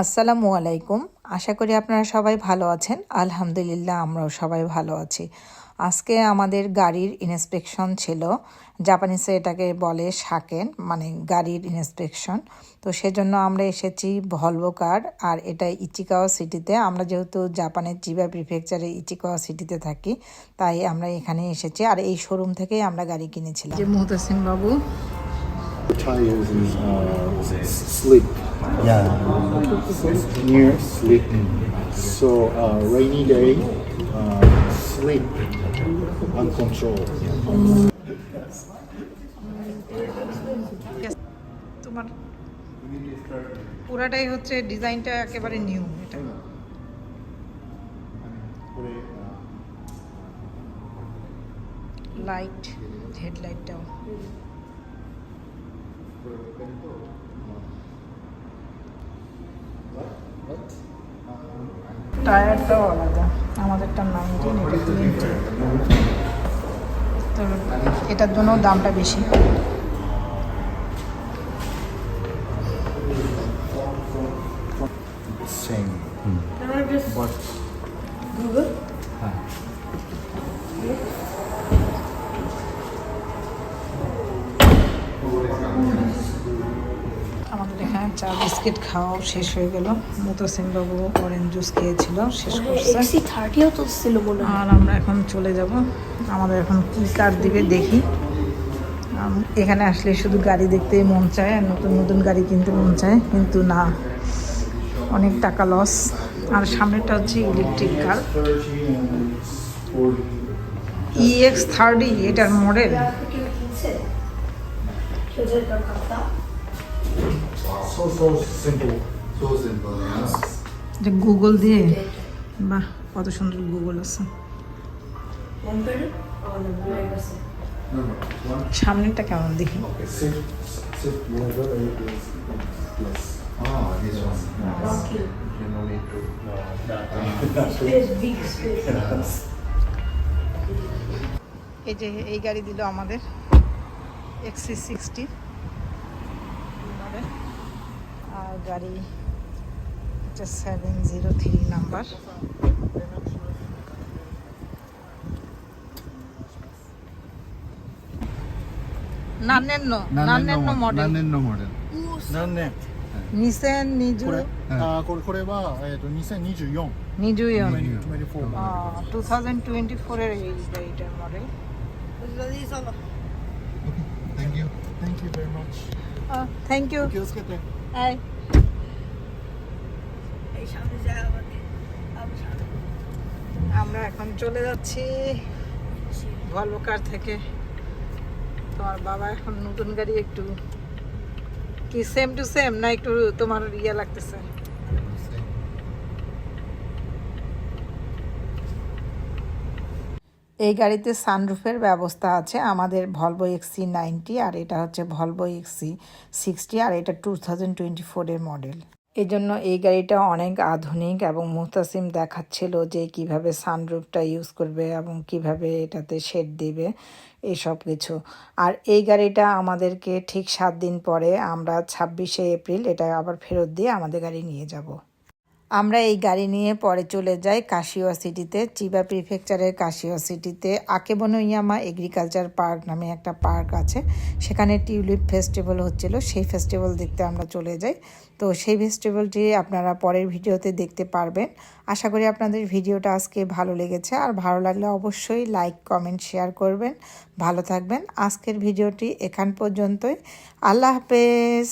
আসসালামু আলাইকুম। আশা করি আপনারা সবাই ভালো আছেন। আলহামদুলিল্লাহ, আমরাও সবাই ভালো আছি। আজকে আমাদের গাড়ির ইন্সপেকশন ছিল। জাপানিসে এটাকে বলে শাকেন মানে গাড়ির ইন্সপেকশন। তো সেজন্য আমরা এসেছি ভলভো কার, আর এটা ইচিকাওয়া সিটিতে। আমরা যেহেতু জাপানের চিবা প্রিফেকচারে ইচিকাওয়া সিটিতে থাকি, তাই আমরা এখানে এসেছি। আর এই শোরুম থেকেই আমরা গাড়ি কিনেছিলাম। যে বাবু tires is uh, slip Yeah. near slip. So uh, rainy day, uh, slip uncontrolled. তোমার পুরাটাই হচ্ছে ডিজাইনটা একেবারে নিউ এটা লাইট হেডলাইটটাও টায়ারটাও আলাদা। আমাদেরটা নাইনটিন এটা এটার জন্য দামটা বেশি। চা বিস্কিট খাওয়াও শেষ হয়ে গেল। মুতসিম বাবু অরেঞ্জ জুস খেয়েছিল শেষ করছে। থার্টিও তো ছিল মনে আর আমরা এখন চলে যাব। আমাদের এখন কি কার দিবে দেখি। এখানে আসলে শুধু গাড়ি দেখতেই মন চায় আর নতুন নতুন গাড়ি কিনতে মন চায় কিন্তু না। অনেক টাকা লস আর সামনেটা হচ্ছে ইলেকট্রিক কার ইএক্স থার্টি এটার মডেল so so simple. যে গুগল দিয়ে বাহ কত সুন্দর গুগল আছে সামনেটা কেমন দেখি Okay, sit sit level is plus. Ah, this one. You no need to. এই যে এই গাড়ি দিল আমাদের এক্সি সিক্সটি আর গাড়ি হচ্ছে সেভেন জিরো থ্রি নাম্বার নান্নেন্ন নান্নেন্ন model Nanenno model. 何年2020これ、あーこれこれはえっ、と2024 24 24 two thousand twenty ফোরের এই গাড়িটার model Thank you. Thank you very much. Thank you 気をつけて。 আমরা এখন চলে যাচ্ছি ভলভো কার থেকে। তোমার বাবা এখন নতুন গাড়ি একটু কি সেম টু সেম না একটু তোমার ইয়ে লাগতেছে? এই গাড়িতে সানরুফের ব্যবস্থা আছে। আমাদের ভলভো এক্সি নাইনটি আর এটা হচ্ছে ভলভো এক্সি সিক্সটি আর এটা টু থাউজেন্ড টোয়েন্টি ফোরের মডেল এই জন্য এই গাড়িটা অনেক আধুনিক এবং মুহতাসিম দেখাচ্ছিল যে কীভাবে সানরুফটা ইউজ করবে এবং কীভাবে এটাতে শেড দিবে, এসব কিছু। আর এই গাড়িটা আমাদেরকে ঠিক সাত দিন পরে আমরা ছাব্বিশে এপ্রিল এটা আবার ফেরত দিয়ে আমাদের গাড়ি নিয়ে যাব। আমরা এই গাড়ি নিয়ে পরে চলে যাই কাশিওয়া সিটিতে, চিবা প্রিফেকচারের কাশিওয়া সিটিতে আকেবনো ইয়ামা এগ্রিকালচার পার্ক নামে একটা পার্ক আছে। সেখানে টিউলিপ ফেস্টিভ্যাল হচ্ছিল, সেই ফেস্টিভ্যাল দেখতে আমরা চলে যাই। তো সেই ফেস্টিভ্যালটি আপনারা পরের ভিডিওতে দেখতে পারবেন। আশা করি আপনাদের ভিডিওটা আজকে ভালো লেগেছে। আর ভালো লাগলে অবশ্যই লাইক, কমেন্ট, শেয়ার করবেন। ভালো থাকবেন। আজকের ভিডিওটি এখান পর্যন্তই। আল্লাহ হাফেজ।